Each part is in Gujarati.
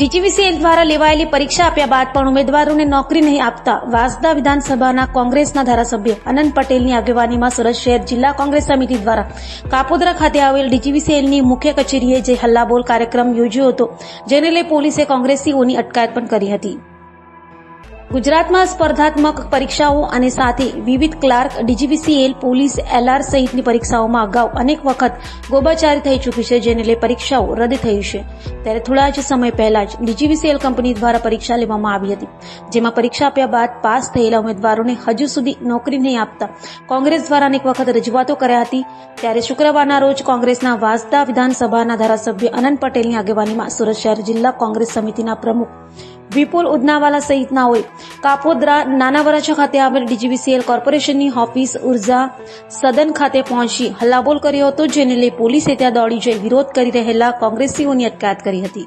ડીજીવીસીએલ દ્વારા લેવાયેલી પરીક્ષા આપ્યા બાદ પણ ઉમેદવારોને નોકરી નહીં આપતા વાંસદા વિધાનસભાના કોંગ્રેસના ધારાસભ્ય અનંત પટેલની આગેવાનીમાં સુરત શહેર જિલ્લા કોંગ્રેસ સમિતિ દ્વારા કાપોદરા ખાતે આવેલ ડીજીવીસીએલની મુખ્ય કચેરીએ જે હલ્લાબોલ કાર્યક્રમ યોજ્યો હતો, જેને લઈ પોલીસે કોંગ્રેસીઓની અટકાયત પણ કરી હતી. ગુજરાતમાં સ્પર્ધાત્મક પરીક્ષાઓ અને સાથે વિવિધ ક્લાર્ક, ડીજીવીસીએલ, પોલીસ, એલઆર સહિતની પરીક્ષાઓમાં અગાઉ અનેક વખત ગોબાચારી થઈ ચૂકી છે, જેને લઈ પરીક્ષાઓ રદ થઈ છે. ત્યારે થોડા જ સમય પહેલા જ ડીજીવીસીએલ કંપની દ્વારા પરીક્ષા લેવામાં આવી હતી, જેમાં પરીક્ષા આપ્યા બાદ પાસ થયેલા ઉમેદવારોને હજુ સુધી નોકરી નહીં આપતા કોંગ્રેસ દ્વારા અનેક વખત રજૂઆતો કર્યા હતી. ત્યારે શુક્રવારના રોજ કોંગ્રેસના વાંસદા વિધાનસભાના ધારાસભ્ય અનંત પટેલની આગેવાનીમાં સુરત શહેર જિલ્લા કોંગ્રેસ સમિતિના પ્રમુખ વિપુલ ઉદનાવાલા સહિતનાઓએ કાપોદ્રા નાના વરાછા ખાતે આવેલ ડીજીવીસીએલ કોર્પોરેશનની ઓફિસ ઊર્જા સદન ખાતે પહોંચી હલ્લાબોલ કર્યો હતો જેને લઈ પોલીસે ત્યાં દોડી જઈ વિરોધ કરી રહેલા કોંગ્રેસીઓની અટકાયત કરી હતી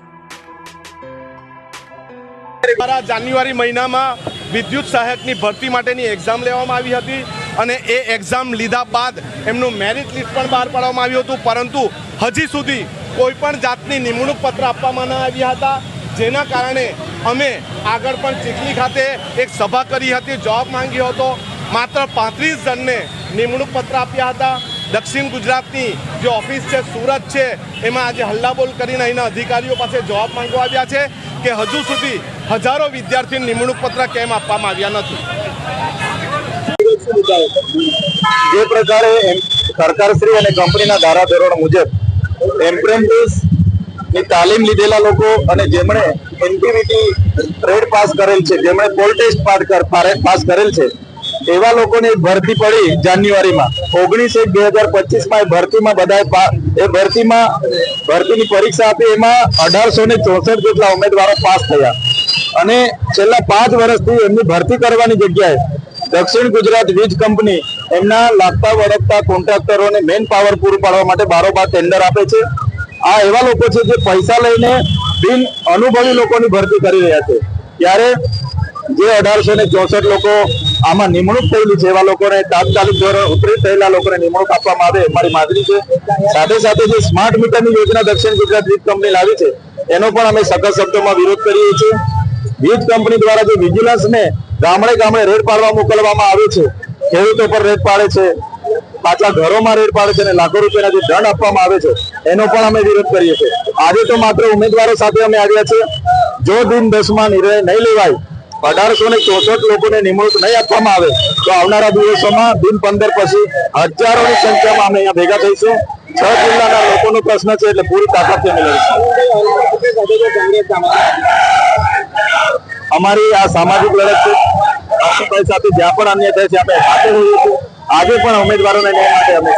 જાન્યુઆરી મહિનામાં વિદ્યુત સહાયકની ભરતી માટેની એક્ઝામ લેવામાં આવી હતી અને એ એક્ઝામ લીધા બાદ એમનું મેરિટ લિસ્ટ પણ બહાર પાડવામાં આવ્યું હતું, પરંતુ હજી સુધી કોઈ પણ જાતની નિમણૂક પત્ર આપવામાં ન આવ્યા હતા, જેના કારણે અમે આગળ પણ ચીખલી ખાતે એક સભા કરી હતી જોબ માંગ્યો હતો. માત્ર પાંત્રીસ જણને નિમણૂક પત્ર આપ્યા હતા. દક્ષિણ ગુજરાતની જે ઓફિસ છે, સુરત છે, એમાં આજે હલ્લાબોલ કરીને અહીંના અધિકારીઓ પાસે જવાબ માંગવા આવ્યા છે કે હજુ સુધી હજારો વિદ્યાર્થીઓને નિમણૂક પત્ર કેમ આપવામાં આવ્યા નથી. જે પ્રકારે સરકારશ્રી અને કંપનીના ધારાધોરણ મુજબ એમ્પ્રેન્ટિસ ની તાલીમ લીધેલા લોકો અને જેમણે એનટીવીટી ટ્રેડ પાસ કરેલ છે, જેમણે પોલ ટેસ્ટ પાસ કરેલ છે, એવા લોકોને ભરતી પડી જાન્યુઆરીમાં. ઓગણીસ એક બે હજાર પચીસમાં એ ભરતીમાં બધા એ ભરતીમાં ભરતીની પરીક્ષા આપી, એમાં અઢારસો ને ચોસઠ જેટલા ઉમેદવારો પાસ થયા. અને છેલ્લા પાંચ વર્ષથી એમની ભરતી કરવાની જગ્યાએ દક્ષિણ ગુજરાત વીજ કંપની એમના લાગતા વળગતા કોન્ટ્રાક્ટરોને મેન પાવર પૂરું પાડવા માટે બારોબાર ટેન્ડર આપે છે. આ એવા લોકો છે જે પૈસા લઈને બિન અનુભવી લોકોની ભરતી કરી રહ્યા છે. ત્યારે જે અઢારસો ને ચોસઠ લોકો આમાં નિમણૂક થયેલી છે, એવા લોકોને તાત્કાલિક ધોરણ ઉતરી થયેલા લોકોને નિમણૂક આપવામાં આવે મારી માગણી છે. સાથે સાથે જે સ્માર્ટ મીટરની યોજના દક્ષિણ ગુજરાત વીજ કંપની લાવી છે, એનો પણ અમે સખત શબ્દોમાં વિરોધ કરીએ છીએ. વીજ કંપની દ્વારા જે વિજિલન્સને ગામડે ગામડે રેડ પાડવા મોકલવામાં આવે છે, ખેડૂતો પર રેડ પાડે છે પાછા ઘરોમાં રેડ પાડે છે અને લાખો રૂપિયાના જે દંડ આપવામાં આવે છે, એનો પણ અમે વિરોધ કરીએ છીએ. આજે તો માત્ર ઉમેદવારો સાથે અમે આવ્યા છીએ. જો દિન દસમાં નિર્ણય નહીં લેવાય, અઢારસો ને ચોસઠ લોકોને નિમણૂક નહીં આપવામાં આવે, તો આવનારા દિવસોમાં દિન પંદર પછી હજારોની સંખ્યામાં અમે અહીંયા ભેગા થઈશું. છ જિલ્લાના લોકોનો પ્રશ્ન છે એટલે પૂરી તાકાતથી અમે લડીશું અમારી આ સામાજિક લડત છે. આશુભાઈ સાથે જ્યાં પણ અન્ય થાય છે, આપણે સાથે રહીએ છીએ. આજે પણ ઉમેદવારોને ન્યાય માટે અમે